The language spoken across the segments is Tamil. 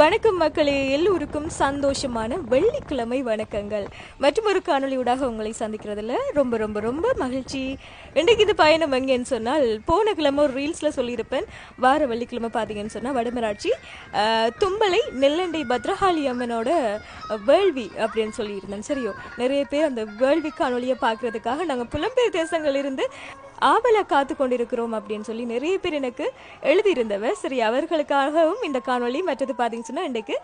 வணக்கம் மக்களே எல்லோருக்கும் சந்தோஷமான வெள்ளிக்கிழமை வணக்கங்கள். மற்றும் ஒரு காணொளியூடாக உங்களை சந்திக்கிறதுல ரொம்ப ரொம்ப ரொம்ப மகிழ்ச்சி. இன்றைக்கு இது பயணம் எங்கேன்னு சொன்னால் போன கிழமை ஒரு ரீல்ஸில் சொல்லியிருப்பேன். வார வெள்ளிக்கிழமை பார்த்தீங்கன்னு சொன்னால் வடமராட்சி தும்பலை நெல்லண்டை பத்ரகாளி அம்மனோட வேள்வி அப்படின்னு சொல்லியிருந்தேன். சரியோ நிறைய பேர் அந்த வேள்வி காணொலியை பார்க்கறதுக்காக நாங்கள் புலம்பெயர் தேசங்கள் இருந்து ஆவலாக காத்து கொண்டிருக்கிறோம் அப்படின்னு சொல்லி நிறைய பேர் எனக்கு எழுதியிருந்தவர். சரி அவர்களுக்காகவும் இந்த காணொலி மற்றது பார்த்தீங்கன்னு சொன்னால் இன்றைக்கு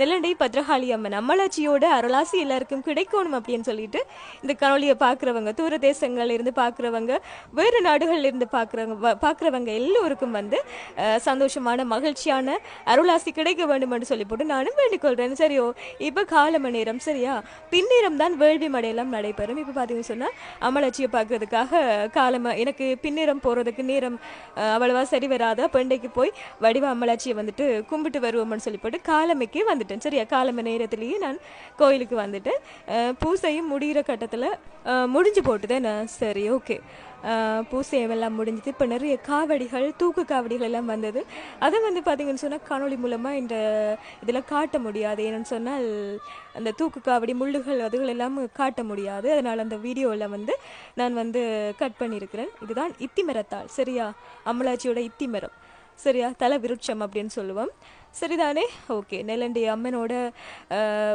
நெல்லண்டை பத்ரகாளி அம்மன் அம்மலாட்சியோட அருளாசி எல்லாருக்கும் கிடைக்கணும் அப்படின்னு சொல்லிட்டு இந்த காணொலியை பார்க்குறவங்க தூர தேசங்கள்ல இருந்து பார்க்குறவங்க வேறு நாடுகள்ல இருந்து பார்க்குறவங்க பார்க்குறவங்க எல்லோருக்கும் வந்து சந்தோஷமான மகிழ்ச்சியான அருளாசி கிடைக்க வேண்டும் என்று சொல்லி போட்டு நானும் வேண்டிக்கொள்கிறேன் சரியோ இப்போ காலம நேரம் சரியா? பின்னேரம் தான் வேள்வி மடையெல்லாம் நடைபெறும். இப்போ பார்த்தீங்கன்னு சொன்னால் அம்மலாட்சியை பார்க்கறதுக்காக காலம எனக்கு பின்னிறம் போகிறதுக்கு நேரம் அவ்வளவா சரி வராது. அப்போ இன்றைக்கு போய் வடிவ அம்மலாட்சியை வந்துட்டு கும்பிட்டு வருவோம்னு சொல்லி போட்டு காலமைக்கே வந்துட்டேன். சரியா? காலமை நேரத்துலேயே நான் கோயிலுக்கு வந்துட்டேன். பூசையும் முடிகிற கட்டத்தில் முடிஞ்சு போட்டுதேன் நான் சரி ஓகே பூசையம் எல்லாம் முடிஞ்சது. இப்போ நிறைய காவடிகள் தூக்கு காவடிகள் எல்லாம் வந்தது. அதை வந்து பார்த்தீங்கன்னு சொன்னால் காணொளி மூலமாக இந்த இதில் காட்ட முடியாது. ஏன்னு சொன்னால் அந்த தூக்கு காவடி முள்ளுகள் அதுகள் எல்லாம் காட்ட முடியாது. அதனால் அந்த வீடியோவில் வந்து நான் வந்து கட் பண்ணியிருக்கிறேன். இதுதான் இத்திமரத்தாள் சரியா? அமலாச்சியோட இத்தி மரம். சரியா? தலை விருட்சம் அப்படின்னு சொல்லுவோம். சரிதானே? ஓகே நெல்லண்டி அம்மனோட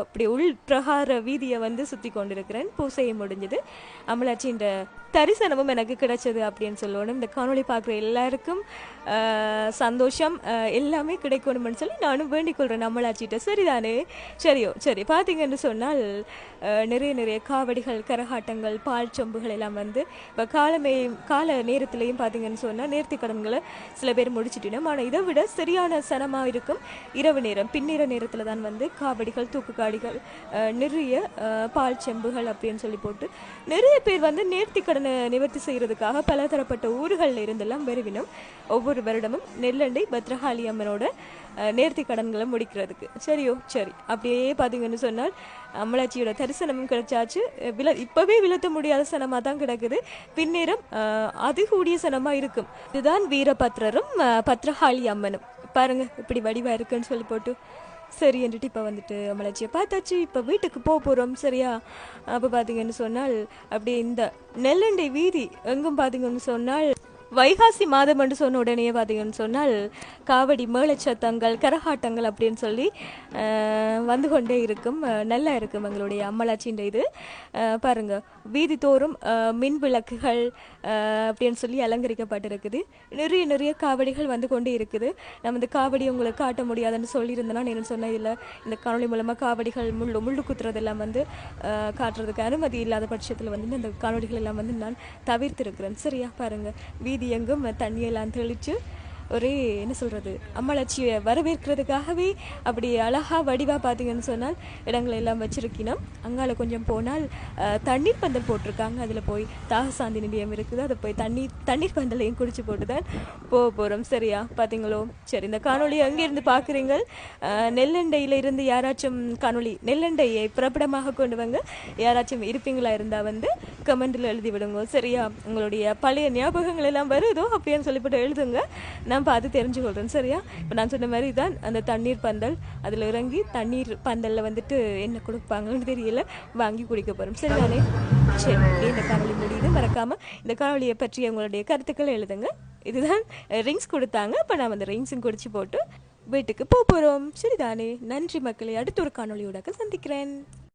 இப்படி உள் பிரகார வீதியை வந்து சுற்றி கொண்டிருக்கிறேன். பூசையும் முடிஞ்சது. அம்மலாச்சின்ற தரிசனமும் எனக்கு கிடைச்சது அப்படின்னு சொல்லணும். இந்த காணொளி பார்க்குற எல்லாருக்கும் சந்தோஷம் எல்லாமே கிடைக்கணும்னு சொல்லி நானும் வேண்டிக் கொள்கிறேன் அம்மலாச்சிட்ட சரிதானே? சரியோ சரி. பார்த்தீங்கன்னு சொன்னால் நிறைய நிறைய காவடிகள் கரகாட்டங்கள் பால் சொம்புகள் எல்லாம் வந்து இப்போ காலமே கால நேரத்துலேயும் பார்த்தீங்கன்னு சொன்னால் நேர்த்தி கடன்களை சில பேர் முடிச்சிட்டினோம். ஆனால் இதை விட சரியான சனமாக இருக்கும். இரவு நேரம் பின்னிர நேரத்தில் தான் வந்து காவடிகள் தூக்குக்காடிகள் நிறைய பால் செம்புகள் அப்படின்னு சொல்லி போட்டு நிறைய பேர் வந்து நேர்த்தி கடனை நிவர்த்தி செய்யறதுக்காக பலதரப்பட்ட ஊர்களில் இருந்தெல்லாம் வருவினோம். ஒவ்வொரு வருடமும் நெல்லண்டை பத்ரகாளி அம்மனோட நேர்த்தி கடன்களை முடிக்கிறதுக்கு. சரியோ? சரி. அப்படியே பார்த்தீங்கன்னு சொன்னால் அம்மலாச்சியோட தரிசனமும் கிடைச்சாச்சு. வில இப்பவே விலத்த முடியாத சனமாக தான் கிடக்குது. பின்னேரம் அது அதிகூடிய சனமா இருக்கும். இதுதான் வீரபத்ரரும் பத்ரகாளி அம்மனும். பாருங்க இப்படி வடிவா இருக்குன்னு சொல்லி போட்டு சரி என்றுட்டு இப்போ வந்துட்டு அம்மலாச்சியை பார்த்தாச்சு. இப்போ வீட்டுக்கு போக போகிறோம் சரியா? அப்போ பார்த்தீங்கன்னு சொன்னால் அப்படியே இந்த நெல்லண்டை வீதி எங்கும் பார்த்தீங்கன்னு சொன்னால் வைகாசி மாதம் என்று சொன்ன உடனே பார்த்தீங்கன்னு சொன்னால் காவடி மேளச்சத்தங்கள் கரகாட்டங்கள் அப்படின்னு சொல்லி வந்து கொண்டே இருக்கும். நல்லா இருக்கும் எங்களுடைய அம்மலாச்சின்ற இது. பாருங்க வீதி தோறும் மின் விளக்குகள் அப்படின்னு சொல்லி அலங்கரிக்கப்பட்டிருக்குது. நிறைய நிறைய காவடிகள் வந்து கொண்டே இருக்குது. நம்ம இந்த காவடி உங்களுக்கு காட்ட முடியாதுன்னு சொல்லியிருந்தேன்னா நான் சொன்ன இதில் இந்த காணொலி மூலமாக காவடிகள் முள்ளு முள்ளு குத்துறதெல்லாம் வந்து காட்டுறதுக்கு அனுமதி இல்லாத பட்சத்தில் வந்து இந்த காணொலிகள் எல்லாம் வந்து நான் தவிர்த்திருக்கிறேன். சரியா? பாருங்க வீதி எங்கும் தண்ணியெல்லாம் தெளித்து ஒரே என்ன சொல்கிறது அம்மலாட்சியை வரவேற்கிறதுக்காகவே அப்படி அழகாக வடிவாக பார்த்தீங்கன்னு சொன்னால் இடங்களை எல்லாம் வச்சிருக்கணும் அங்கால கொஞ்சம் போனால் தண்ணீர் பந்தல் போட்டிருக்காங்க. அதில் போய் தாகசாந்தி நிலையம் இருக்குது. அதை போய் தண்ணீர் தண்ணீர் பந்தலையும் குடிச்சு போட்டு தான் போக போகிறோம் சரியா? பார்த்தீங்களோ? சரி இந்த காணொளி அங்கேருந்து பார்க்குறீங்க நெல்லண்டையில் இருந்து யாராச்சும் காணொளி நெல்லண்டையை பிரபடமாக கொண்டு வாங்க யாராச்சும் இருப்பீங்களா இருந்தால் வந்து கமெண்டில் எழுதி விடுங்க. சரியா? உங்களுடைய பழைய ஞாபகங்கள் எல்லாம் வருதோ அப்படின்னு சொல்லிவிட்டு எழுதுங்க. நான் பார்த்து தெரிஞ்சு கொள்கிறேன் சரியா? இப்போ நான் சொன்ன மாதிரி தான் அந்த தண்ணீர் பந்தல். அதில் இறங்கி தண்ணீர் பந்தலில் வந்துட்டு என்ன கொடுப்பாங்கன்னு தெரியல. வாங்கி குடிக்க போகிறோம் சரிதானே சரி இந்த காணொலி முடியுது மறக்காமல் இந்த காணொலியை பற்றி உங்களுடைய கருத்துக்களை எழுதுங்க. இதுதான் ரிங்ஸ் கொடுத்தாங்க. அப்போ நான் அந்த ரிங்ஸும் குடிச்சு போட்டு வீட்டுக்கு போக போகிறோம் சரிதானே நன்றி மக்களை. அடுத்த ஒரு காணொளியோட சந்திக்கிறேன்.